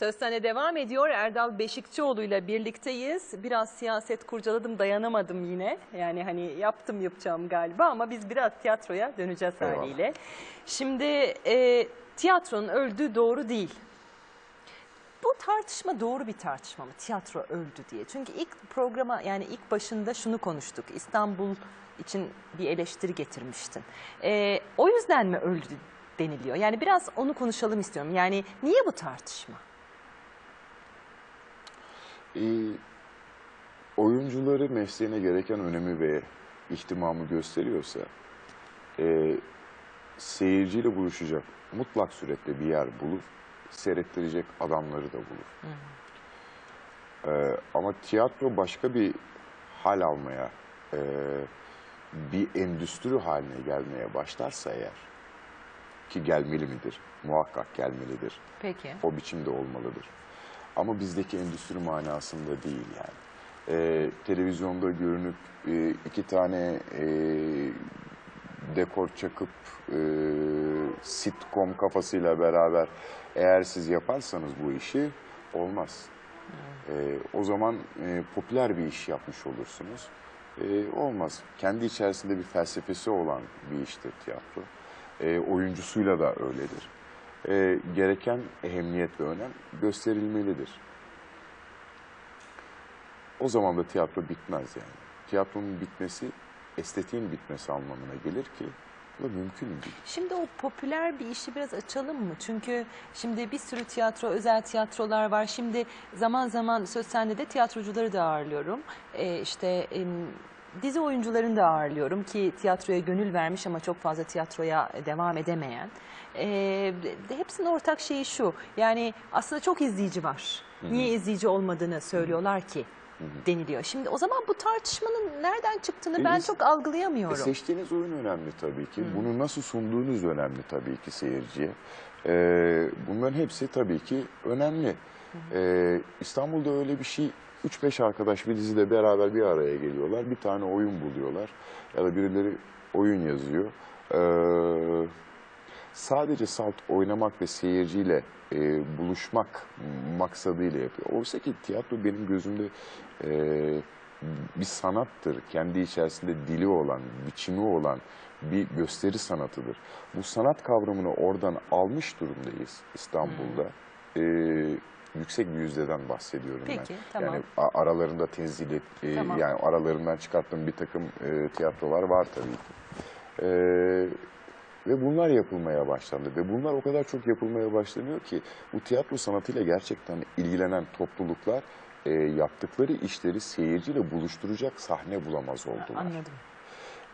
Söz Sene devam ediyor. Erdal Beşikçioğlu ile birlikteyiz. Biraz siyaset kurcaladım, dayanamadım yine. Yani hani yaptım yapacağım galiba ama biz biraz tiyatroya döneceğiz Eyvallah. haliyle. Şimdi e, tiyatronun öldüğü doğru değil. Bu tartışma doğru bir tartışma mı? Tiyatro öldü diye. Çünkü ilk programa yani ilk başında şunu konuştuk. İstanbul için bir eleştiri getirmiştin. Ee, o yüzden mi öldü deniliyor? Yani biraz onu konuşalım istiyorum. Yani niye bu tartışma? Ee, oyuncuları mesleğine gereken önemi ve ihtimamı gösteriyorsa e, seyirciyle buluşacak mutlak surette bir yer bulur, seyrettirecek adamları da bulur. Ee, ama tiyatro başka bir hal almaya, e, bir endüstri haline gelmeye başlarsa eğer, ki gelmeli midir? Muhakkak gelmelidir. Peki. O biçimde olmalıdır. Ama bizdeki endüstri manasında değil yani. Ee, televizyonda görünüp e, iki tane e, dekor çakıp e, sitcom kafasıyla beraber eğer siz yaparsanız bu işi olmaz. Ee, o zaman e, popüler bir iş yapmış olursunuz. Ee, olmaz. Kendi içerisinde bir felsefesi olan bir iştir tiyatro. Ee, oyuncusuyla da öyledir. Ee, gereken ehemmiyet ve önem gösterilmelidir. O zaman da tiyatro bitmez yani. Tiyatronun bitmesi estetiğin bitmesi anlamına gelir ki bu mümkün değil. Şimdi o popüler bir işi biraz açalım mı? Çünkü şimdi bir sürü tiyatro, özel tiyatrolar var. Şimdi zaman zaman söz sende de tiyatrocuları da ağırlıyorum. Ee, işte dizi oyuncularını da ağırlıyorum ki tiyatroya gönül vermiş ama çok fazla tiyatroya devam edemeyen. De- hepsinin ortak şeyi şu. Yani aslında çok izleyici var. Niye izleyici olmadığını söylüyorlar ki deniliyor. Şimdi o zaman bu tartışmanın nereden çıktığını E, ben çok E, algılayamıyorum. seçtiğiniz oyun önemli tabii ki. Bunu nasıl sunduğunuz önemli tabii ki seyirciye. Ee, bunların hepsi tabii ki önemli. Ee, İstanbul'da öyle bir şey 3-5 arkadaş bir dizide beraber bir araya geliyorlar. Bir tane oyun buluyorlar. Ya da birileri oyun yazıyor. Ee, sadece salt oynamak ve seyirciyle e, buluşmak maksadıyla yapıyor. Oysa ki tiyatro benim gözümde e, bir sanattır. Kendi içerisinde dili olan, biçimi olan bir gösteri sanatıdır. Bu sanat kavramını oradan almış durumdayız İstanbul'da. E, yüksek bir yüzdeden bahsediyorum ben. Peki, tamam. Yani aralarında tenzil et, e, Tamam. yani aralarından çıkarttığım bir takım e, tiyatrolar var tabii ki. E, ve bunlar yapılmaya başlandı ve bunlar o kadar çok yapılmaya başlanıyor ki bu tiyatro sanatıyla gerçekten ilgilenen topluluklar e, yaptıkları işleri seyirciyle buluşturacak sahne bulamaz oldular. Anladım.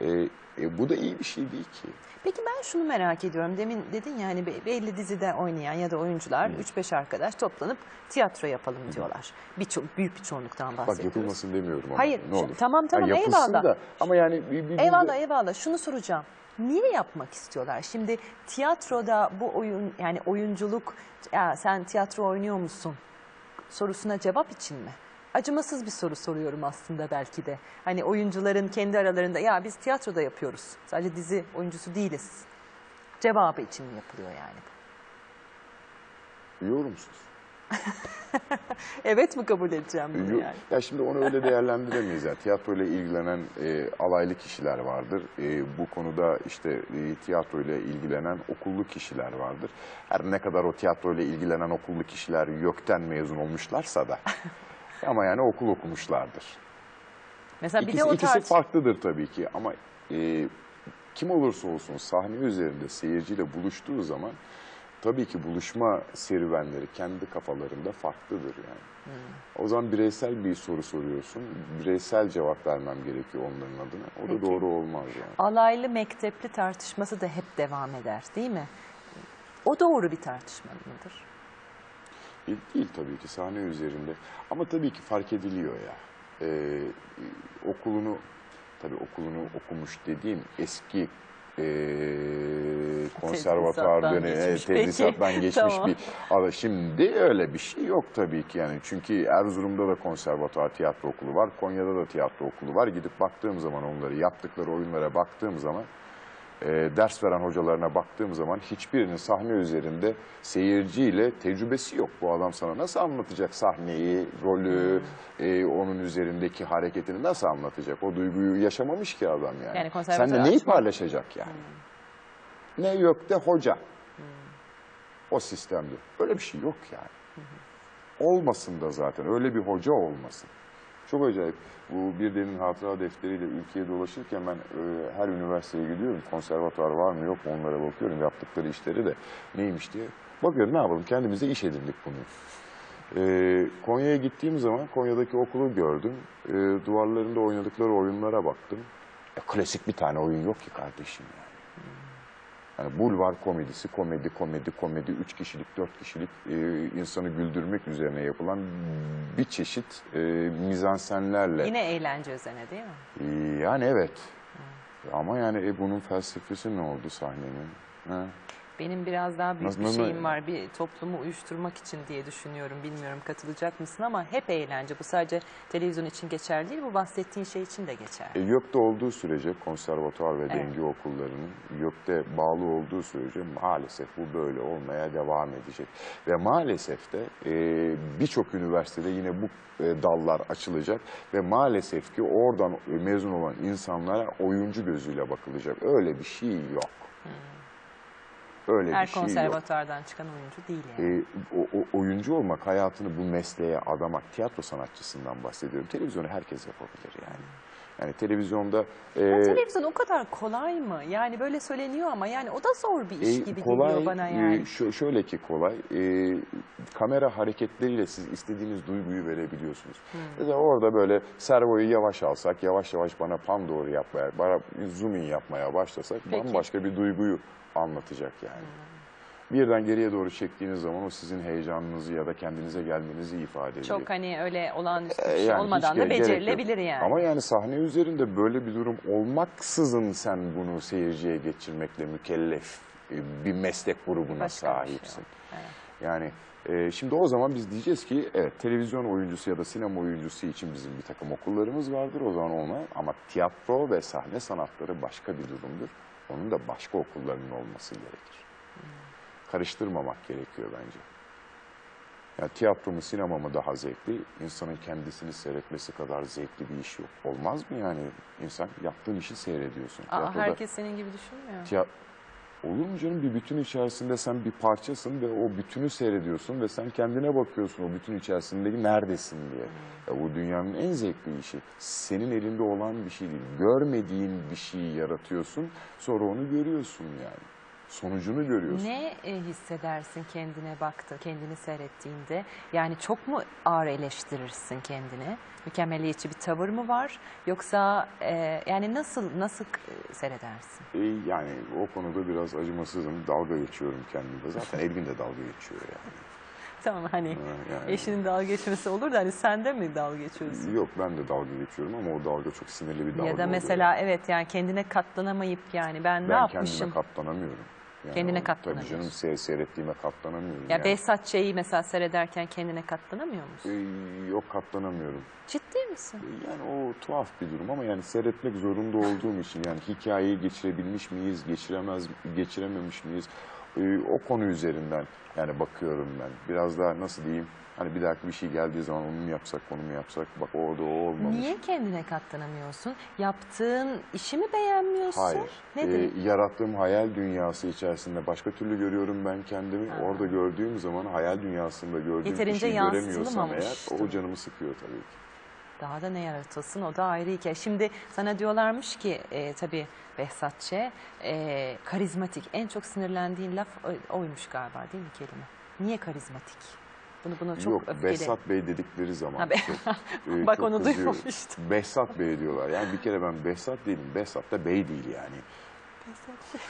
E, e, bu da iyi bir şey değil ki. Peki ben şunu merak ediyorum. Demin dedin ya hani be- belli dizide oynayan ya da oyuncular 3-5 arkadaş toplanıp tiyatro yapalım diyorlar. Bir büyük bir çoğunluktan Bak bahsediyoruz. yapılmasın demiyorum ama Hayır, ne olur. tamam, tamam, Ha, eyvallah. Da, ama yani bir, bir Eyvallah eyvallah. Şunu soracağım. Niye yapmak istiyorlar? Şimdi tiyatroda bu oyun yani oyunculuk ya sen tiyatro oynuyor musun sorusuna cevap için mi? Acımasız bir soru soruyorum aslında belki de. Hani oyuncuların kendi aralarında ya biz tiyatroda yapıyoruz. Sadece dizi oyuncusu değiliz. Cevabı için mi yapılıyor yani? yorumsuz. Evet mi kabul edeceğim bunu yani? Ya şimdi onu öyle değerlendiremeyiz. Yani tiyatroyla ilgilenen e, alaylı kişiler vardır. E, bu konuda işte e, tiyatroyla ilgilenen okullu kişiler vardır. Her ne kadar o tiyatroyla ilgilenen okullu kişiler YÖK'ten mezun olmuşlarsa da ama yani okul okumuşlardır. Mesela bir İkisi, de o ikisi tarz... farklıdır tabii ki ama e, kim olursa olsun sahne üzerinde seyirciyle buluştuğu zaman tabii ki buluşma serüvenleri kendi kafalarında farklıdır yani. Hmm. O zaman bireysel bir soru soruyorsun, bireysel cevap vermem gerekiyor onların adına. O da Peki. doğru olmaz yani. Alaylı mektepli tartışması da hep devam eder değil mi? O doğru bir tartışma mıdır? Değil, değil tabii ki sahne üzerinde. Ama tabii ki fark ediliyor ya. Ee, okulunu, tabii okulunu okumuş dediğim eski ee, konservatuar dönemi, tedrisattan geçmiş tamam. bir ama şimdi öyle bir şey yok tabii ki yani. Çünkü Erzurum'da da konservatuar tiyatro okulu var, Konya'da da tiyatro okulu var. Gidip baktığım zaman onları yaptıkları oyunlara baktığım zaman e, ders veren hocalarına baktığım zaman hiçbirinin sahne üzerinde seyirciyle tecrübesi yok. Bu adam sana nasıl anlatacak sahneyi, rolü, e, onun üzerindeki hareketini nasıl anlatacak? O duyguyu yaşamamış ki adam yani. Yani Sen de neyi paylaşacak yani? Ne yok de hoca. O sistemde. Öyle bir şey yok yani. Olmasın da zaten. Öyle bir hoca olmasın. Çok acayip. Bu bir derin hatıra defteriyle ülkeye dolaşırken ben e, her üniversiteye gidiyorum. Konservatuar var mı yok mu onlara bakıyorum. Yaptıkları işleri de neymiş diye. Bakıyorum ne yapalım kendimize iş edindik bunu. E, Konya'ya gittiğim zaman Konya'daki okulu gördüm. E, duvarlarında oynadıkları oyunlara baktım. E, klasik bir tane oyun yok ki kardeşim yani. Yani bulvar komedisi, komedi, komedi, komedi, üç kişilik, dört kişilik e, insanı güldürmek üzerine yapılan bir çeşit e, mizansenlerle. Yine eğlence üzerine değil mi? E, yani evet. Ama yani e, bunun felsefesi ne oldu sahnenin? Ha? Benim biraz daha büyük Nasıl- bir şeyim var. Bir toplumu uyuşturmak için diye düşünüyorum. Bilmiyorum katılacak mısın ama hep eğlence. Bu sadece televizyon için geçerli değil. Bu bahsettiğin şey için de geçerli. E, YÖK'te olduğu sürece konservatuar ve Evet. denge okullarının YÖK'te bağlı olduğu sürece maalesef bu böyle olmaya devam edecek. Ve maalesef de e, birçok üniversitede yine bu e, dallar açılacak ve maalesef ki oradan mezun olan insanlara oyuncu gözüyle bakılacak. Öyle bir şey yok. Öyle Her bir şey yok. konservatuardan çıkan oyuncu değil yani. E, o, o- oyuncu olmak, hayatını bu mesleğe adamak, tiyatro sanatçısından bahsediyorum. Televizyonu herkes yapabilir yani. Yani televizyonda e, Ya televizyon o kadar kolay mı? Yani böyle söyleniyor ama yani o da zor bir iş e, gibi kolay, geliyor bana e, yani. şö- şöyle ki kolay, e, kamera hareketleriyle siz istediğiniz duyguyu verebiliyorsunuz. Hmm. Mesela orada böyle servoyu yavaş alsak, yavaş yavaş bana pan doğru yapmaya, bana zoom in yapmaya başlasak Peki. bambaşka bir duyguyu anlatacak yani. Birden geriye doğru çektiğiniz zaman o sizin heyecanınızı ya da kendinize gelmenizi ifade ediyor. Çok hani öyle olağanüstü bir E, şey yani olmadan da becerilebilir yani. Ama yani sahne üzerinde böyle bir durum olmaksızın sen bunu seyirciye geçirmekle mükellef e, bir meslek grubuna Başka şey sahipsin. yok. Evet. Yani e, şimdi o zaman biz diyeceğiz ki evet televizyon oyuncusu ya da sinema oyuncusu için bizim bir takım okullarımız vardır o zaman ona ama tiyatro ve sahne sanatları başka bir durumdur. Onun da başka okullarının olması gerekir. Karıştırmamak gerekiyor bence. Yani tiyatro mu sinema mı daha zevkli? İnsanın kendisini seyretmesi kadar zevkli bir iş yok. Olmaz mı yani? İnsan yaptığın işi seyrediyorsun. Aa, Tiyatroda- herkes senin gibi düşünmüyor. Tiya- Olur mu canım? Bir bütün içerisinde sen bir parçasın ve o bütünü seyrediyorsun ve sen kendine bakıyorsun o bütün içerisindeki neredesin diye. Ya bu dünyanın en zevkli işi. Senin elinde olan bir şey değil. Görmediğin bir şeyi yaratıyorsun. Sonra onu görüyorsun yani. Sonucunu görüyorsun. Ne e, hissedersin kendine baktı, kendini seyrettiğinde? Yani çok mu ağır eleştirirsin kendini? Mükemmeliyetçi bir tavır mı var? Yoksa e, yani nasıl nasıl e, seyredersin? E, yani o konuda biraz acımasızım. Dalga geçiyorum kendimde. Zaten Elvin de dalga geçiyor yani. Tamam hani Ha, yani. eşinin dalga geçmesi olur da hani sen de mi dalga geçiyorsun? Yok ben de dalga geçiyorum ama o dalga çok sinirli bir dalga Ya da oluyor. mesela evet yani kendine katlanamayıp yani ben, ne ben yapmışım? kendime katlanamıyorum. Yani Kendine katlanamıyorsun. Tabii canım seyir, seyrettiğime katlanamıyorum. Ya yani. Behzat Ç'yi mesela seyrederken kendine katlanamıyor musun? Ee, yok katlanamıyorum. Ciddi misin? Yani o tuhaf bir durum ama yani seyretmek zorunda olduğum için yani hikayeyi geçirebilmiş miyiz, geçiremez, geçirememiş miyiz? Ee, o konu üzerinden yani bakıyorum ben. Biraz daha nasıl diyeyim? Hani bir dahaki bir şey geldiği zaman onu mu yapsak, onu mu yapsak? Bak orada o olmamış. Niye kendine katlanamıyorsun? Yaptığın işi mi beğenmiyorsun? Hayır. Nedir? Ee, yarattığım hayal dünyası içerisinde başka türlü görüyorum ben kendimi. Ha. Orada gördüğüm zaman hayal dünyasında gördüğüm Yeterince şey göremiyorsam eğer o canımı sıkıyor tabii ki. Daha da ne yaratılsın o da ayrı hikaye. Şimdi sana diyorlarmış ki e, tabii Behzat Ç. e, karizmatik. En çok sinirlendiğin laf oymuş galiba değil mi kelime? Niye karizmatik? Bunu bunu çok Yok öfkeli. Behzat Bey dedikleri zaman Ha, be- çok, e, Bak çok onu kızıyorum. duymamıştım. Behzat Bey diyorlar. Yani bir kere ben Behzat değilim. Behzat da Bey değil yani.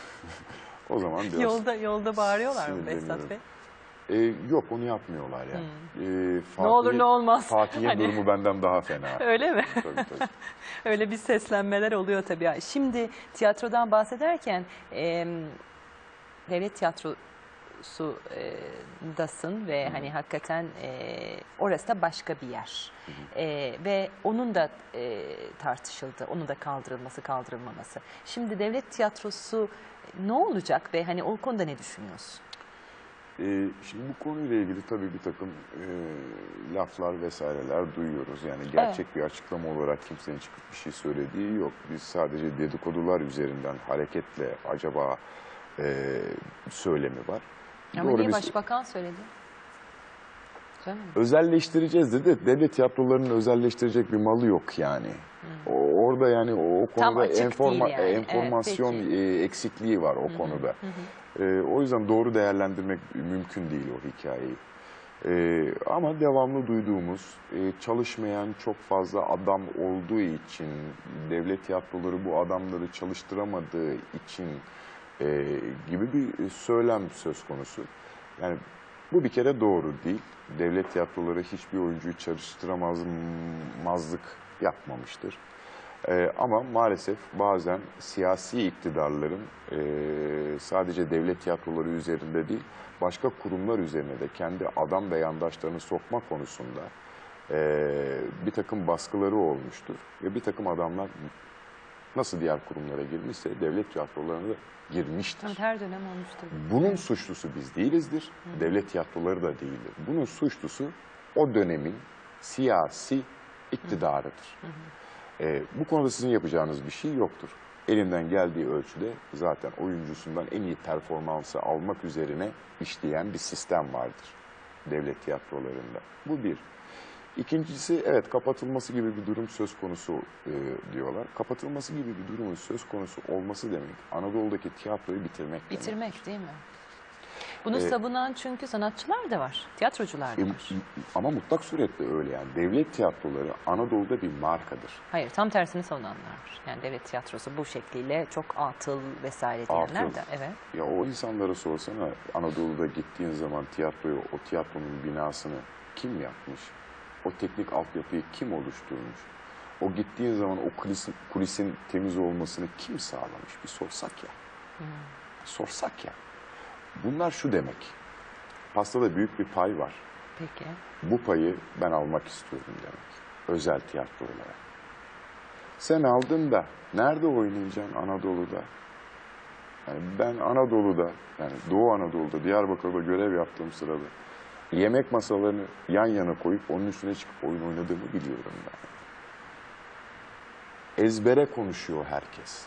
O zaman biraz... Yolda yolda bağırıyorlar mı Behzat. Bey? E, yok onu yapmıyorlar yani. Hmm. Ne olur ne olmaz. Fatih'in Hani- durumu benden daha fena. Öyle mi? tabii tabii. Öyle bir seslenmeler oluyor tabii. Şimdi tiyatrodan bahsederken e, devlet tiyatro tiyatrosundasın ve hani hakikaten e, orası da başka bir yer. E, ve onun da e, tartışıldı. Onun da kaldırılması, kaldırılmaması. Şimdi devlet tiyatrosu ne olacak ve hani o konuda ne düşünüyorsun? Ee, şimdi bu konuyla ilgili tabii bir takım e, laflar vesaireler duyuyoruz. Yani gerçek bir açıklama olarak kimsenin çıkıp bir şey söylediği yok. Biz sadece dedikodular üzerinden hareketle acaba e, söylemi var. Ama Doğru niye başbakan söyledi? Özelleştireceğiz dedi. Devlet tiyatrolarının özelleştirecek bir malı yok yani. O, orada yani o, Hmm. Konuda enforma, yani. Evet, enformasyon peki. e, eksikliği var o konuda. E, o yüzden doğru değerlendirmek mümkün değil o hikayeyi. E, ama devamlı duyduğumuz e, çalışmayan çok fazla adam olduğu için devlet tiyatroları bu adamları çalıştıramadığı için e, gibi bir söylem söz konusu. Yani bu bir kere doğru değil. Devlet tiyatroları hiçbir oyuncuyu çalıştıramazmazlık yapmamıştır. Ee, ama maalesef bazen siyasi iktidarların e, sadece devlet tiyatroları üzerinde değil, başka kurumlar üzerine de kendi adam ve yandaşlarını sokma konusunda e, bir takım baskıları olmuştur. Ve bir takım adamlar nasıl diğer kurumlara girmişse devlet tiyatrolarına da girmiştir. Evet, her dönem olmuştur. bu. Bunun suçlusu biz değilizdir. Devlet tiyatroları da değildir. Bunun suçlusu o dönemin siyasi iktidarıdır. Ee, bu konuda sizin yapacağınız bir şey yoktur. Elinden geldiği ölçüde zaten oyuncusundan en iyi performansı almak üzerine işleyen bir sistem vardır devlet tiyatrolarında. Bu bir. İkincisi evet kapatılması gibi bir durum söz konusu e, diyorlar. Kapatılması gibi bir durumun söz konusu olması demek Anadolu'daki tiyatroyu bitirmek demek. Bitirmek değil mi? Bunu Ee, savunan çünkü sanatçılar da var, tiyatrocular da E, var. ama mutlak suretle öyle yani. Devlet tiyatroları Anadolu'da bir markadır. Hayır, tam tersini savunanlar var. Yani devlet tiyatrosu bu şekliyle çok atıl vesaire diyenler Atıl. de. Evet. Ya o insanlara sorsana Anadolu'da gittiğin zaman tiyatroyu, o tiyatronun binasını kim yapmış? O teknik altyapıyı kim oluşturmuş? O gittiğin zaman o kulisin, kulisin temiz olmasını kim sağlamış? Bir sorsak ya. Sorsak ya. Bunlar şu demek. Pastada büyük bir pay var. Peki. Bu payı ben almak istiyorum demek. Özel tiyatro olarak. Sen aldın da nerede oynayacaksın Anadolu'da? Yani ben Anadolu'da, yani Doğu Anadolu'da, Diyarbakır'da görev yaptığım sırada yemek masalarını yan yana koyup onun üstüne çıkıp oyun oynadığımı biliyorum ben. Ezbere konuşuyor herkes.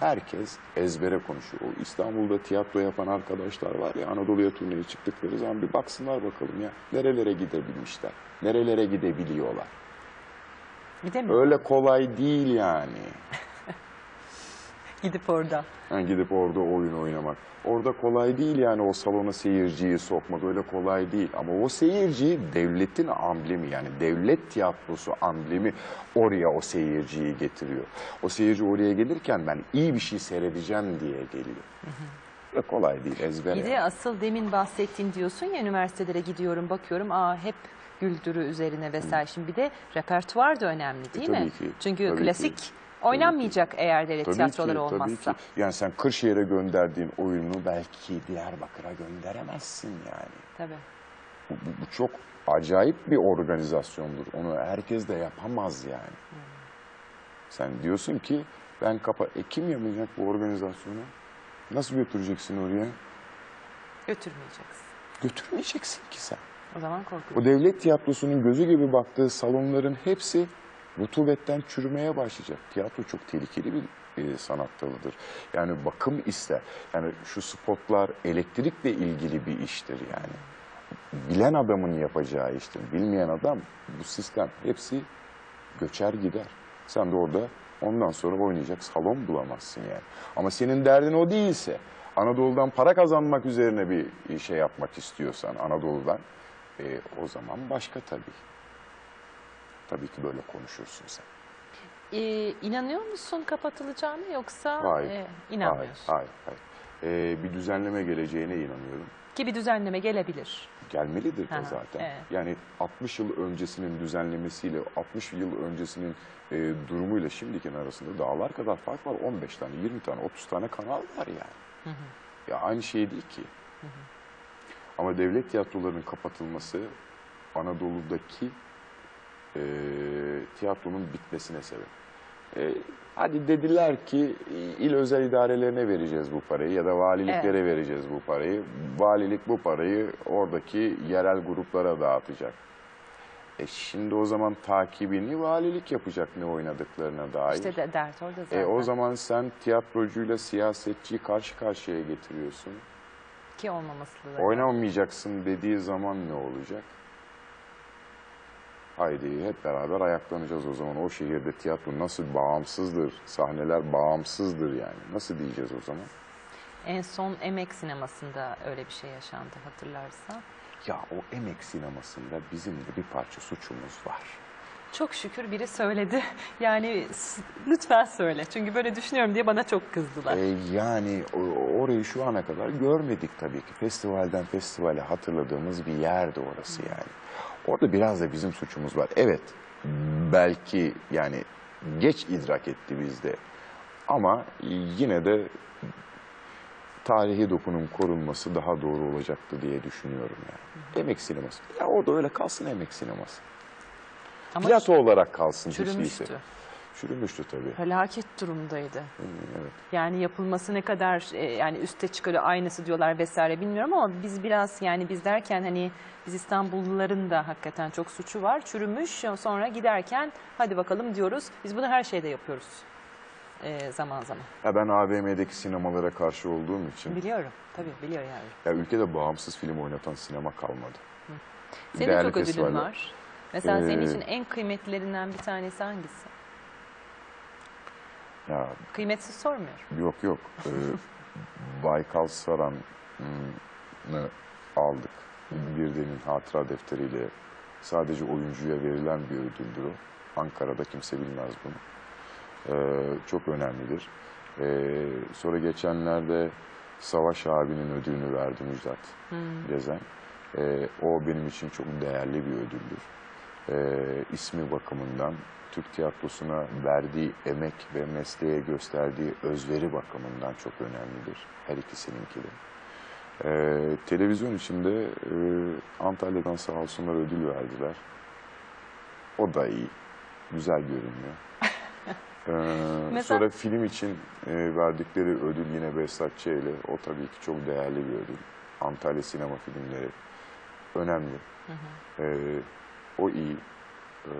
Herkes ezbere konuşuyor. O İstanbul'da tiyatro yapan arkadaşlar var ya Anadolu'ya turneye çıktıkları zaman bir baksınlar bakalım ya. Nerelere gidebilmişler? Nerelere gidebiliyorlar? Gidemiyor. Öyle kolay değil yani. Gidip orada. Yani gidip orada oyun oynamak. Orada kolay değil yani o salona seyirciyi sokmak öyle kolay değil. Ama o seyirciyi devletin amblemi yani devlet tiyatrosu amblemi oraya o seyirciyi getiriyor. O seyirci oraya gelirken ben iyi bir şey seyredeceğim diye geliyor. Ve kolay değil ezber. Bir de yani. asıl demin bahsettiğin diyorsun ya üniversitelere gidiyorum bakıyorum aa hep güldürü üzerine vesaire. Şimdi bir de repertuar da önemli değil E, mi? ki, Çünkü klasik ki. Oynanmayacak eğer devlet Tabii tiyatroları ki, olmazsa. Tabii ki. Yani sen Kırşehir'e gönderdiğin oyunu belki Diyarbakır'a gönderemezsin yani. Tabii. Bu, bu- bu çok acayip bir organizasyondur. Onu herkes de yapamaz yani. Sen diyorsun ki ben kapa... E kim yapacak bu organizasyonu? Nasıl götüreceksin oraya? Götürmeyeceksin. Götürmeyeceksin ki sen. O zaman korkuyorum. O devlet tiyatrosunun gözü gibi baktığı salonların hepsi rutubetten çürümeye başlayacak. Tiyatro çok tehlikeli bir e, sanat dalıdır. Yani bakım ister. Yani şu spotlar elektrikle ilgili bir iştir yani. Bilen adamın yapacağı iştir. Bilmeyen adam bu sistem hepsi göçer gider. Sen de orada ondan sonra oynayacak salon bulamazsın yani. Ama senin derdin o değilse Anadolu'dan para kazanmak üzerine bir şey yapmak istiyorsan Anadolu'dan e, o zaman başka tabii. Tabii ki böyle konuşursun sen. Ee, inanıyor musun kapatılacağını yoksa Hayır. e, inanmıyorsun? Hayır, hayır, hayır. E, bir düzenleme geleceğine inanıyorum. Ki bir düzenleme gelebilir. Gelmelidir de zaten. evet. Yani 60 yıl öncesinin düzenlemesiyle 60 yıl öncesinin e, durumuyla şimdikinin arasında dağlar kadar fark var. 15 tane, 20 tane, 30 tane kanal var yani. Ya aynı şey değil ki. Ama devlet tiyatrolarının kapatılması Anadolu'daki e, tiyatronun bitmesine sebep. E, hadi dediler ki il özel idarelerine vereceğiz bu parayı ya da valiliklere vereceğiz bu parayı. Valilik bu parayı oradaki yerel gruplara dağıtacak. E şimdi o zaman takibini valilik yapacak ne oynadıklarına dair. İşte de, dert orada zaten. E, o zaman sen tiyatrocuyla siyasetçiyi karşı karşıya getiriyorsun. Ki olmaması da. Oynamayacaksın dediği zaman ne olacak? Haydi hep beraber ayaklanacağız o zaman. O şehirde tiyatro nasıl bağımsızdır, sahneler bağımsızdır yani. Nasıl diyeceğiz o zaman? En son Emek sinemasında öyle bir şey yaşandı hatırlarsan. Ya o emek sinemasında bizim de bir parça suçumuz var. Çok şükür biri söyledi. Yani lütfen söyle. Çünkü böyle düşünüyorum diye bana çok kızdılar. E, yani orayı şu ana kadar görmedik tabii ki. Festivalden festivale hatırladığımız bir yerdi orası yani. Orada biraz da bizim suçumuz var. Evet, belki yani geç idrak etti bizde. Ama yine de tarihi dokunun korunması daha doğru olacaktı diye düşünüyorum yani. Emek sineması. Ya orada öyle kalsın emek sineması. Ama Plato olarak kalsın hiç değilse. Çürümüştü. Tabii. Felaket durumdaydı. Hı, Evet. Yani yapılması ne kadar e, yani üste çıkarı aynısı diyorlar vesaire bilmiyorum ama biz biraz yani biz derken hani biz İstanbulluların da hakikaten çok suçu var. Çürümüş sonra giderken hadi bakalım diyoruz. Biz bunu her şeyde yapıyoruz e, zaman zaman. Ya ben AVM'deki sinemalara karşı olduğum için Biliyorum tabii biliyor yani. ya ülkede bağımsız film oynatan sinema kalmadı. Senin Değerli çok ödülün var. Mesela senin Ee, için en kıymetlilerinden bir tanesi hangisi? Ya Kıymetsiz sormuyorum. yok yok. Ee, Baykal Saran'ı aldık. Birden'in hatıra defteriyle sadece oyuncuya verilen bir ödüldür o. Ankara'da kimse bilmez bunu. Ee, çok önemlidir. Ee, sonra geçenlerde Savaş abinin ödülünü verdi Müjdat Gezen. Ee, o benim için çok değerli bir ödüldür. Ee, ismi bakımından, Türk tiyatrosuna verdiği emek ve mesleğe gösterdiği özveri bakımından çok önemlidir. Her ikisininki de. Ee, televizyon içinde e, Antalya'dan sağ olsunlar ödül verdiler. O da iyi. Güzel görünüyor. Ee, Mesela- Sonra film için e, verdikleri ödül yine Behzat Ç. ile o tabii ki çok değerli bir ödül. Antalya sinema filmleri önemli. Ee, o iyi. Ee,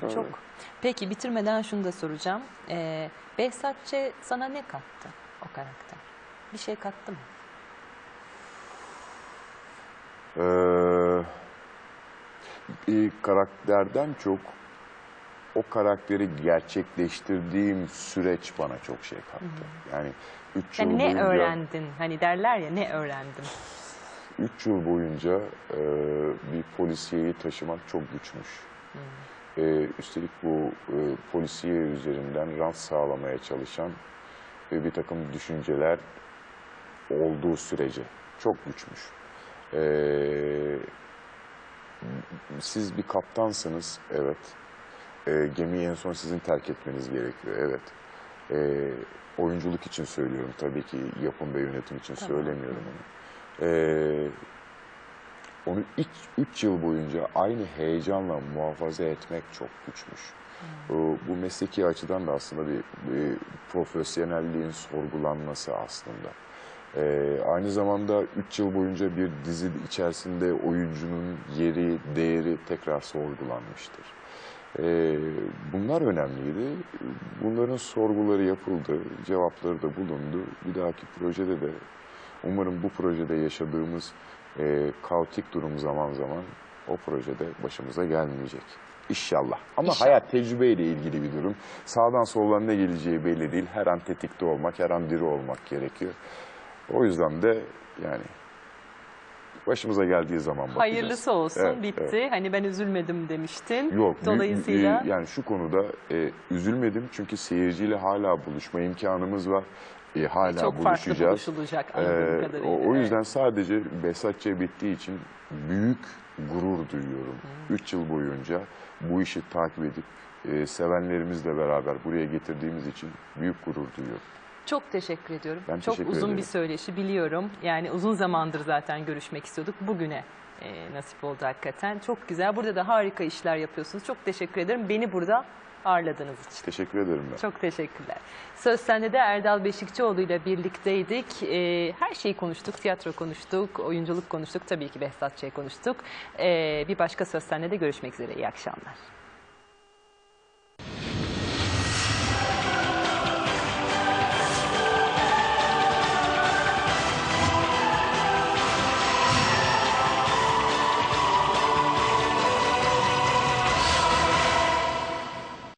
Şöyle. çok. Peki bitirmeden şunu da soracağım. Ee, Behzat Ç. sana ne kattı o karakter? Bir şey kattı mı? Ee, bir karakterden çok o karakteri gerçekleştirdiğim süreç bana çok şey kattı. Yani 3 yıl Yani ne boyunca öğrendin? Hani derler ya ne öğrendin? 3 yıl boyunca e, bir polisiyeyi taşımak çok güçmüş. E, üstelik bu e, polisiye üzerinden rant sağlamaya çalışan ve bir takım düşünceler olduğu sürece çok güçmüş. E, siz bir kaptansınız, evet. E, gemiyi en son sizin terk etmeniz gerekiyor, evet. E, oyunculuk için söylüyorum tabii ki yapım ve yönetim için Tamam. söylemiyorum onu. E, onu ilk üç yıl boyunca aynı heyecanla muhafaza etmek çok güçmüş. E, bu mesleki açıdan da aslında bir, bir profesyonelliğin sorgulanması aslında. Ee, aynı zamanda 3 yıl boyunca bir dizi içerisinde oyuncunun yeri, değeri tekrar sorgulanmıştır. Ee, bunlar önemliydi. Bunların sorguları yapıldı, cevapları da bulundu. Bir dahaki projede de umarım bu projede yaşadığımız e, kaotik durum zaman zaman o projede başımıza gelmeyecek. İnşallah. Ama İnşallah. hayat tecrübeyle ilgili bir durum. Sağdan soldan ne geleceği belli değil. Her an tetikte olmak, her an diri olmak gerekiyor. O yüzden de yani başımıza geldiği zaman bakacağız. Hayırlısı olsun Evet, bitti. evet. Hani ben üzülmedim demiştin. Yok. Dolayısıyla e, yani şu konuda e, üzülmedim çünkü seyirciyle hala buluşma imkanımız var. E, hala çok buluşacağız. buluşulacak Ee, o, o yüzden sadece Behzatçı'ya bittiği için büyük gurur duyuyorum. Üç yıl boyunca bu işi takip edip e, sevenlerimizle beraber buraya getirdiğimiz için büyük gurur duyuyorum. Çok teşekkür ediyorum. Ben Çok teşekkür uzun ederim. bir söyleşi biliyorum. Yani uzun zamandır zaten görüşmek istiyorduk. Bugüne e, nasip oldu hakikaten. Çok güzel. Burada da harika işler yapıyorsunuz. Çok teşekkür ederim. Beni burada ağırladığınız için. Teşekkür ederim ben. Çok teşekkürler. Söz Sende'de de Erdal Beşikçioğlu ile birlikteydik. E, her şeyi konuştuk. Tiyatro konuştuk, oyunculuk konuştuk. Tabii ki Behzat Ç. konuştuk. E, bir başka Söz Sende'de görüşmek üzere. İyi akşamlar.